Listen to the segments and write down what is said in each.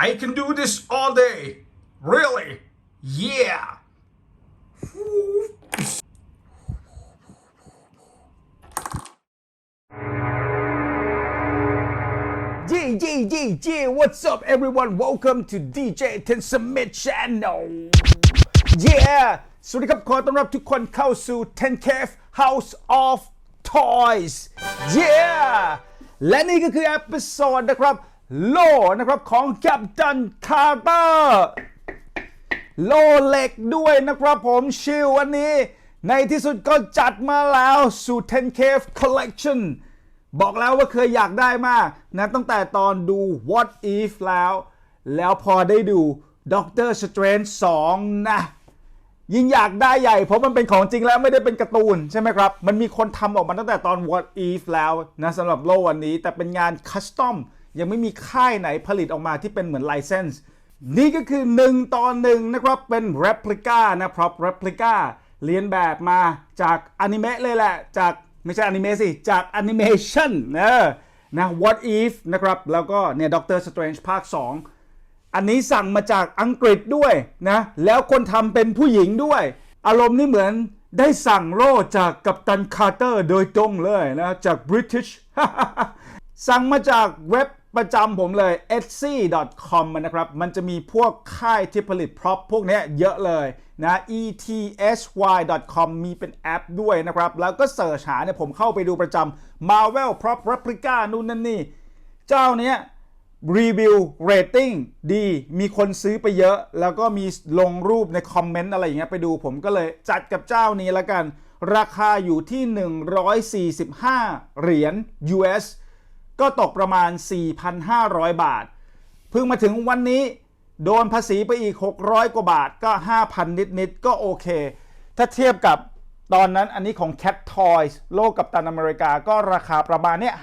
I can do this all day. Really? Yeah. Yeah, yeah, yeah, yeah. What's up, everyone? Welcome to DJ Ten Summit Channel. Yeah. สวัสดีครับ ขอต้อนรับทุกคนเข้าสู่ 10 Cave House of Toys. Yeah. และนี่ก็คือ e อ i ิ o d นะครับ โลนะครับของ Captain Carter โลเหล็กด้วยนะครับผมชิลวันนี้ ในที่สุดก็จัดมาแล้วสู่ 10 Cave Collection บอกแล้วว่าเคยอยากได้มากนะตั้งแต่ตอนดู What If แล้ว แล้วพอได้ดู Doctor Strange 2 นะ ยิ่งอยากได้ใหญ่ เพราะมันเป็นของจริงแล้วไม่ได้เป็นการ์ตูนใช่ไหมครับ มันมีคนทำออกมาตั้งแต่ตอน What If แล้วนะสำหรับโลวันนี้แต่เป็นงานคัสตอม ยังไม่มีค่ายไหนผลิตออกมาที่เป็นเหมือนไลเซนส์นี่ก็คือ 1 ต่อหนึ่งนะครับ เป็น replica นะ prop replica เรียนแบบมาจากอนิเมะเลยแหละ จากไม่ใช่อนิเมะสิ จากแอนิเมชันนะนะ What If นะครับ แล้วก็เนี่ย Doctor Strange ภาค 2 อันนี้สั่งมาจากอังกฤษด้วยนะ แล้วคนทำเป็นผู้หญิงด้วย อารมณ์นี่เหมือนได้สั่งโล่จากกัปตันคาร์เตอร์โดยตรงเลยนะ จาก British สั่งมาจากเว็บ ประจำผมเลย etsy.com นะครับ มันจะมีพวกค่ายที่ผลิตพร็อพพวกนี้เยอะเลยนะ etsy.com มีเป็นแอปด้วยนะครับ แล้วก็เสิร์ชหาเนี่ยผมเข้าไปดูประจำ Marvel Prop Replica นู่นนั่นนี่ เจ้าเนี้ยรีวิวเรตติ้งดี มีคนซื้อไปเยอะ แล้วก็มีลงรูปในคอมเมนต์อะไรอย่างเงี้ยไปดูผมก็เลยจัดกับเจ้านี้แล้วกัน ราคาอยู่ที่ 145 เหรียญ US ก็ตกประมาณ 4,500 บาท เพิ่งมาถึงวันนี้โดนภาษีไปอีก 600 กว่าบาทก็ 5,000 นิด ๆ ก็โอเค ถ้าเทียบกับตอนนั้นอันนี้ของ Cat Toys โลกกับตันอเมริกาก็ราคาประมาณเนี้ย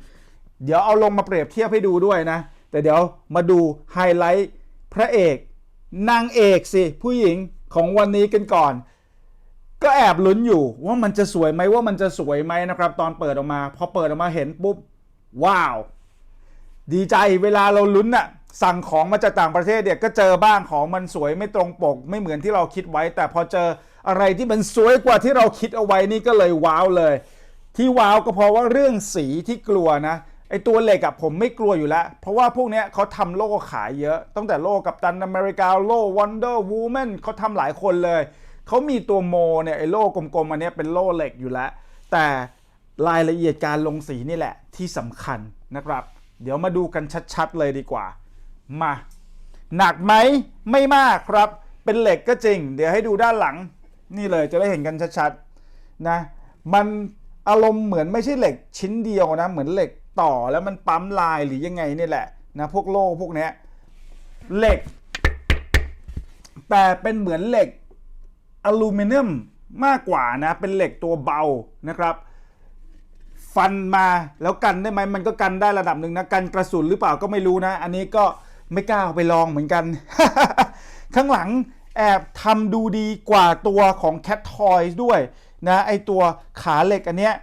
5,000 เดี๋ยวเอาลงมาเปรียบเทียบให้ดูด้วยนะ แต่เดี๋ยวมาดูไฮไลท์พระเอกนางเอกสิ ผู้หญิงของวันนี้กันก่อน ก็แอบลุ้นอยู่ว่ามันจะสวยไหมว่ามันจะสวยไหมนะครับ ตอนเปิดออกมา พอเปิดออกมาเห็นปุ๊บ ว้าว ดีใจเวลาเราลุ้นอะสั่งของมาจากต่างประเทศเนี่ยก็เจอบ้างของมันสวยไม่ตรงปก ไม่เหมือนที่เราคิดไว้ แต่พอเจออะไรที่มันสวยกว่าที่เราคิดเอาไว้นี่ก็เลยว้าวเลย ที่ว้าวก็เพราะว่าเรื่องสีที่กลัวนะไอตัวเหล็กอะผมไม่กลัวอยู่แล้ว เพราะว่าพวกเนี้ยเขาทำโล่ขายเยอะตั้งแต่โล่กับตันอเมริกาโล่วันเดอร์วูแมนเขาทำหลายคนเลย เขามีตัวโมเนี่ยไอโล่กลมๆอันเนี้ยเป็นโล่เหล็กอยู่แล้ว แต่ รายละเอียดการลงสีนี่แหละที่สำคัญนะครับ เดี๋ยวมาดูกันชัดๆเลยดีกว่า มา หนักไหมไม่มากครับ เป็นเหล็กก็จริง เดี๋ยวให้ดูด้านหลัง นี่เลยจะได้เห็นกันชัดๆนะมันอารมณ์เหมือนไม่ใช่เหล็กชิ้นเดียวนะ เหมือนเหล็กต่อแล้วมันปั๊มลายหรือยังไงนี่แหละนะพวกโล่พวกเนี้ยเหล็ก แต่เป็นเหมือนเหล็กอลูมิเนียมมากกว่านะ เป็นเหล็กตัวเบานะครับ ฟันมาแล้วกันได้ไหมมันก็กันได้ระดับหนึ่งนะกันกระสุนหรือเปล่าก็ไม่รู้นะ อันนี้ก็ไม่กล้าไปลองเหมือนกัน ข้างหลังแอบทำดูดีกว่าตัวของ Cat Toys ด้วยนะไอตัวขาเหล็กอันเนี้ย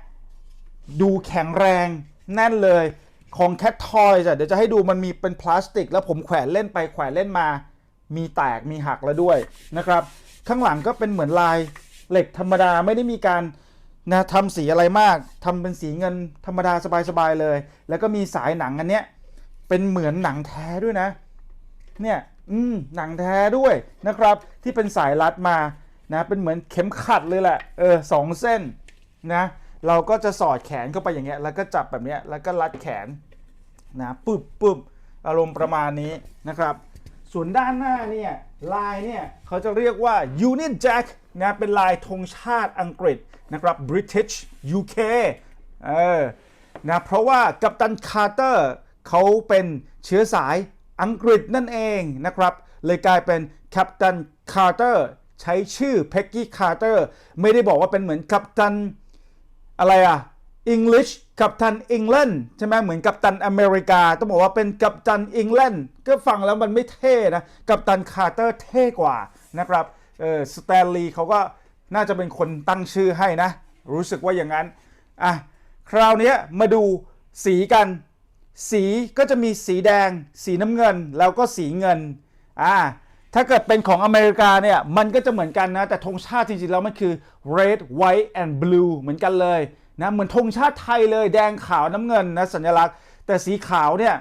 ดูแข็งแรงแน่นเลยของ Cat Toys อะเดี๋ยวจะให้ดูมันมีเป็นพลาสติก แล้วผมแขวนเล่นไปแขวนเล่นมา มีแตกมีหักแล้วด้วยนะครับ ข้างหลังก็เป็นเหมือนลายเหล็กธรรมดาไม่ได้มีการ นะทำสีอะไรมากทำเป็นสีเงินธรรมดาสบายๆเลย แล้วก็มีสายหนังอันเนี้ยเป็นเหมือนหนังแท้ด้วยนะ เนี่ยอืมหนังแท้ด้วยนะครับ ที่เป็นสายรัดมานะเป็นเหมือนเข็มขัดเลยแหละเออสองเส้นนะเราก็จะสอดแขนเข้าไปอย่างเงี้ยแล้วก็จับแบบเนี้ยแล้วก็รัดแขนนะปึ๊บปึ๊บอารมณ์ประมาณนี้นะครับ ส่วนด้านหน้าเนี่ยลายเนี่ยเขาจะเรียกว่า Union Jack นะเป็นลายธงชาติอังกฤษนะครับ British UK เออนะเพราะว่ากัปตันคาร์เตอร์เขาเป็นเชื้อสายอังกฤษนั่นเองนะครับ เลยกลายเป็นกัปตันคาร์เตอร์ใช้ชื่อเพ็กกี้คาร์เตอร์ไม่ได้บอกว่าเป็นเหมือนกัปตันอะไรอะ English กัปตันอังกฤษใช่ไหมเหมือนกัปตันอเมริกา ต้องบอกว่าเป็นกัปตันอังกฤษก็ฟังแล้วมันไม่เท่นะ กัปตันคาร์เตอร์เท่กว่านะครับ เออสแตนลีย์เขาก็น่าจะเป็นคนตั้งชื่อให้นะ รู้สึกว่าอย่างนั้นอะคราวนี้มาดูสีกัน สีก็จะมีสีแดง สีน้ำเงิน แล้วก็สีเงินอ่าถ้าเกิดเป็นของอเมริกาเนี่ย มันก็จะเหมือนกันนะ แต่ธงชาติจริงๆ แล้วมันคือ red white and blue เหมือนกันเลยนะ เหมือนธงชาติไทยเลย แดงขาวน้ำเงินนะสัญลักษณ์ แต่สีขาวเนี่ย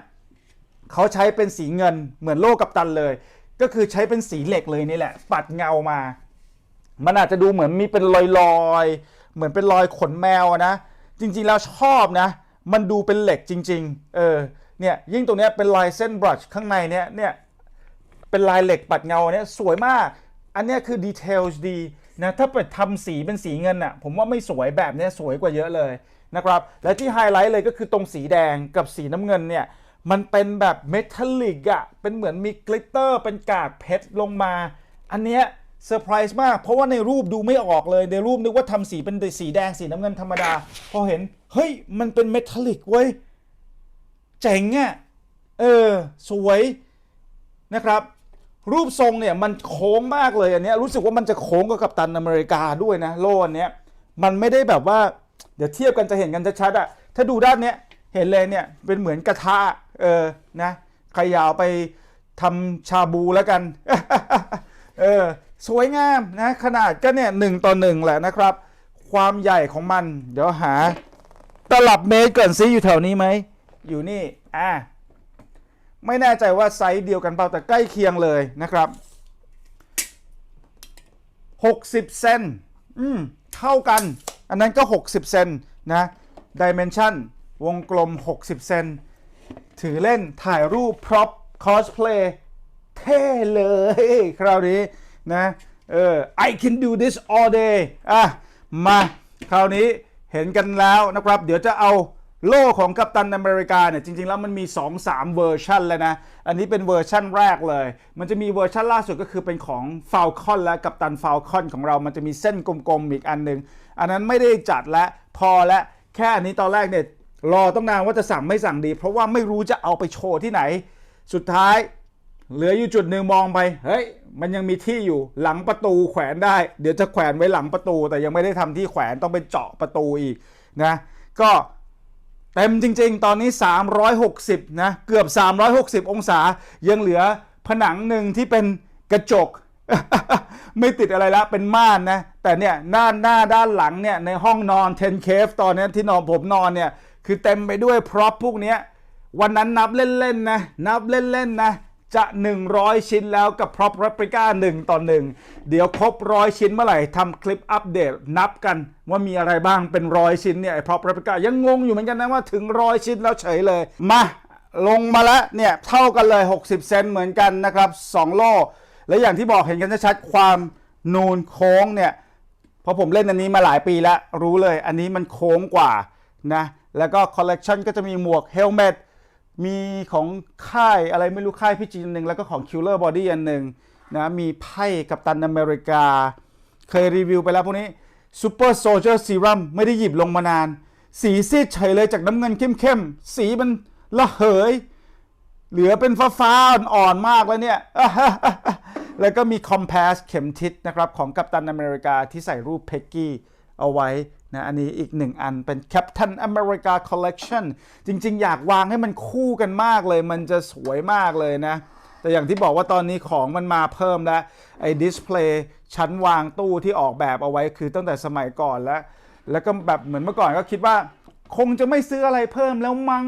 เขาใช้เป็นสีเงินเหมือนโลกกัปตันเลย ก็คือใช้เป็นสีเหล็กเลยนี่แหละ ปัดเงามา มันอาจจะดูเหมือนมีเป็นรอยๆ เหมือนเป็นรอยขนแมวนะ จริงๆแล้วชอบนะ มันดูเป็นเหล็กจริง ๆ เออ เนี่ย ยิ่งตรงนี้เป็นลายเส้นบรัชข้างในเนี้ยเนี่ยเป็นลายเหล็กปัดเงาเนี่ยสวยมาก อันนี้คือดีเทลดีนะถ้าเปิดทำสีเป็นสีเงินอะผมว่าไม่สวยแบบเนี้ยสวยกว่าเยอะเลยนะครับ และที่ไฮไลท์เลยก็คือตรงสีแดงกับสีน้ำเงินเนี่ย มันเป็นแบบเมทัลลิกอะเป็นเหมือนมีกลิตเตอร์เป็นกากเพชรลงมา อันเนี้ยเซอร์ไพรส์มาก เพราะว่าในรูปดูไม่ออกเลย ในรูปนึกว่าทำสีเป็นสีแดงสีน้ำเงินธรรมดา พอเห็น เฮ้ย มันเป็นเมทัลลิกเว้ย เจ๋งอะเออ สวยนะครับรูปทรงเนี่ยมันโค้งมากเลยอันเนี้ยรู้สึกว่ามันจะโค้งกับกัปตันอเมริกาด้วยนะโล่อันเนี้ยมันไม่ได้แบบว่า เดี๋ยวเทียบกันจะเห็นกันชัดๆอะถ้าดูด้านเนี้ยเห็นเลยเนี่ยเป็นเหมือนกระทะ เออนะใครอยากไปทำชาบูแล้วกัน เออสวยงามนะขนาดก็เนี่ยหนึ่งต่อหนึ่งแหละนะครับ ความใหญ่ของมัน เดี๋ยวหา ตลับเมตรก่อนซิอยู่แถวนี้ไหม อยู่นี่ อ่าไม่แน่ใจว่าไซส์เดียวกันเปล่าแต่ใกล้เคียงเลยนะครับ 60 เซนอืมเท่ากัน อันนั้นก็ 60 เซนนะดิเมนชันวงกลม 60 เซน ถือเล่นถ่ายรูปพร็อพคอสเพลย์เท่เลย คราวนี้นะเออ I can do this all day อะ มาคราวนี้เห็นกันแล้วนะครับ เดี๋ยวจะเอาโล่ของกัปตันอเมริกาเนี่ยจริง ๆ แล้วมันมี 2-3 เวอร์ชันเลยนะ อันนี้เป็นเวอร์ชันแรกเลย มันจะมีเวอร์ชันล่าสุดก็คือเป็นของ Falcon และกัปตัน Falcon ของเรามันจะมีเส้นกลมๆอีกอันหนึ่งอันนั้นไม่ได้จัดและพอและแค่อันนี้ตอนแรกเนี่ย รอต้องนานว่าจะสั่งไม่สั่งดี เพราะว่าไม่รู้จะเอาไปโชว์ที่ไหน สุดท้าย เหลืออยู่จุดหนึ่งมองไปเฮ้ยมันยังมีที่อยู่หลังประตูแขวนได้ เดี๋ยวจะแขวนไว้หลังประตู แต่ยังไม่ได้ทำที่แขวนต้องไปเจาะประตูอีกนะก็เต็มจริง ๆ ตอนนี้ 360นะเกือบ 360 องศายังเหลือผนังหนึ่งที่เป็นกระจก ไม่ติดอะไรแล้วเป็นม่านนะ แต่เนี่ยหน้าหน้าด้านหลังเนี่ยในห้องนอน 10 cave ตอนนี้ที่นอนผมนอนเนี่ย คือเต็มไปด้วยพร็อพพวกนี้วันนั้นนับเล่นๆนะนับเล่นๆนะจะ 100 ชิ้นแล้วกับพร็อพ replica 1ต่อ 1 เดี๋ยวครบร้อยชิ้นเมื่อไหร่ทำคลิปอัปเดตนับกันว่ามีอะไรบ้างเป็นร้อยชิ้นเนี่ยไอ้พร็อพ replica ยังงงอยู่เหมือนกันนะว่าถึงร้อยชิ้นแล้วเฉยเลย มาลงมาแล้วเนี่ยเท่ากันเลย 60 เซนเหมือนกันนะครับ 2 โล่และอย่างที่บอกเห็นกันชัดๆความนูนโค้งเนี่ยเพราะผมเล่นอันนี้มาหลายปีแล้วรู้เลยอันนี้มันโค้งกว่านะ แล้วก็คอลเลกชันก็จะมีหมวกเฮลเมตมีของค่ายอะไรไม่รู้ค่ายพี่จีนอันหนึ่งแล้วก็ของ Killer Body อันหนึ่งนะมีไพ่กับตันอเมริกา เคยรีวิวไปแล้วพวกนี้ Super Soldier Serum ไม่ได้หยิบลงมานาน สีซีดเฉยเลยจากน้ำเงินเข้มๆ สีมันระเหย เหลือเป็นฟ้าฟ้าๆอ่อนๆมากแล้วเนี่ย แล้วก็มีคอมเพสเข็มทิศนะครับของกัปตันอเมริกาที่ใส่รูปเพ็กกี้เอาไว้ นะอันนี้อีกหนึ่งอันเป็น Captain America Collection จริงๆ อยากวางให้มันคู่กันมากเลย มันจะสวยมากเลยนะ แต่อย่างที่บอกว่าตอนนี้ของมันมาเพิ่มแล้ว ไอ้ดิสเพลย์ชั้นวางตู้ที่ออกแบบเอาไว้คือตั้งแต่สมัยก่อนแล้ว แล้วก็แบบเหมือนเมื่อก่อนก็คิดว่า คงจะไม่ซื้ออะไรเพิ่มแล้วมั้ง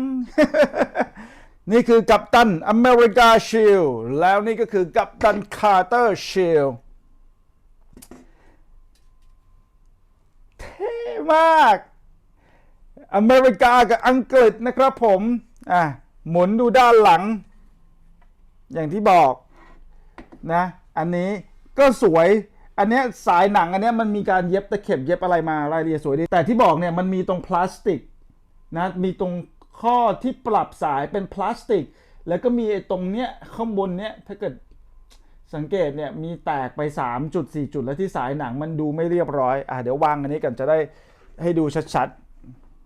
นี่คือกัปตันอเมริกาชิลแล้วนี่ก็คือกัปตันคาร์เตอร์ชิลเท่ มาก อเมริกากับอังกฤษนะครับผม อะ หมุนดูด้านหลัง อย่างที่บอกนะ อันนี้ก็สวย อันเนี้ยสายหนังอันเนี้ยมันมีการเย็บตะเข็บเย็บอะไรมารายละเอียดสวยดี แต่ที่บอกเนี่ยมันมีตรงพลาสติกนะ มีตรงข้อที่ปรับสายเป็นพลาสติก แล้วก็มีไอ้ตรงเนี้ยข้างบนเนี้ยถ้าเกิดสังเกตเนี่ยมีแตกไป 3 จุด 4 จุด แล้วที่สายหนังมันดูไม่เรียบร้อย อะเดี๋ยววางอันนี้กันจะได้ ให้ดูชัด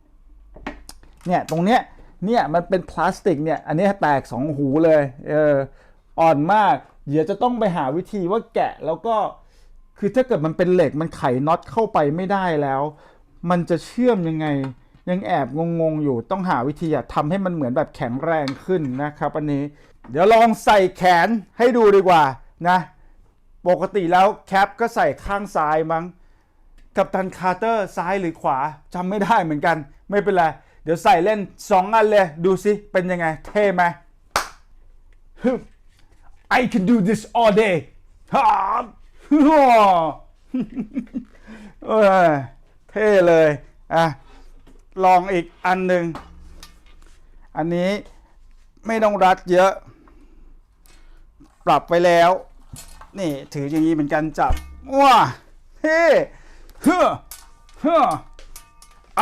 ๆ เนี่ยตรงเนี้ย เนี่ยมันเป็นพลาสติกเนี่ย อันนี้แตก2หูเลย เออ อ่อนมาก เดี๋ยวจะต้องไปหาวิธีว่าแกะแล้วก็ คือถ้าเกิดมันเป็นเหล็กมันไขน็อตเข้าไปไม่ได้แล้ว มันจะเชื่อมยังไง ยังแอบงงๆอยู่ ต้องหาวิธีทำให้มันเหมือนแบบแข็งแรงขึ้นนะครับ อันนี้ เดี๋ยวลองใส่แขนให้ดูดีกว่านะ ปกติแล้วแคปก็ใส่ข้างซ้ายมั้ง กับตันคาร์เตอร์ซ้ายหรือขวาจำไม่ได้เหมือนกัน ไม่เป็นไร เดี๋ยวใส่เล่น 2 อันเลย ดูสิ เป็นยังไง เท่ไหม I can do this all day ฮ่าเออเท่เลย อะ ลองอีกอันหนึ่ง อันนี้ไม่ต้องรัดเยอะ ปรับไปแล้ว นี่ถืออย่างนี้เหมือนกันจับว้าเฮ้ เฮ้อเฮ้อ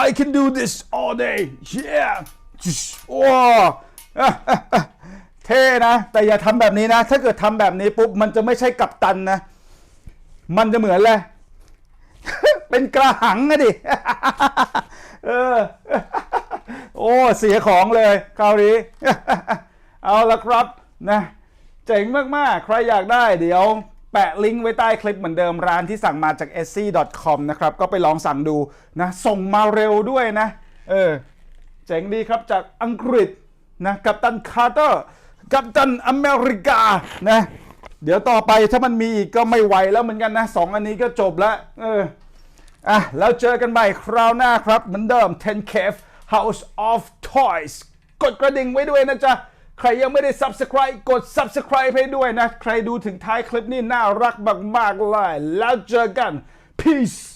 I can do this all day yeah ว้าเท่นะ แต่อย่าทำแบบนี้นะ ถ้าเกิดทำแบบนี้ปุ๊บ มันจะไม่ใช่กัปตันนะ มันจะเหมือนเลยเป็นกระหังอะดิ เออ โอ้ เสียของเลยคราวนี้ เอาละครับนะ เจ๋งมาก ๆ ใครอยากได้เดี๋ยว แปะลิงก์ไว้ใต้คลิปเหมือนเดิมร้านที่สั่งมาจาก s c c o m นะครับ ก็ไปลองสั่งดูนะ ส่งมาเร็วด้วยนะ เออ เจ๋งดีครับจากอังกฤษนะกัปตันคาร์เตอร์กัปตันอเมริกานะ เดี๋ยวต่อไปถ้ามันมีอีกก็ไม่ไหวแล้วเหมือนกันนะสองอันนี้ก็จบแล้วเอออะแล้วเจอกันใหม่คราวหน้าครับเหมือนเดิม 10 Cave House of Toys กดกระดิ่งไว้ด้วยนะจ๊ะ ใครยังไม่ได้ Subscribe กด Subscribe ให้ด้วยนะ ใครดูถึงท้ายคลิปนี้น่ารักมากๆเลยแล้วเจอกัน Peace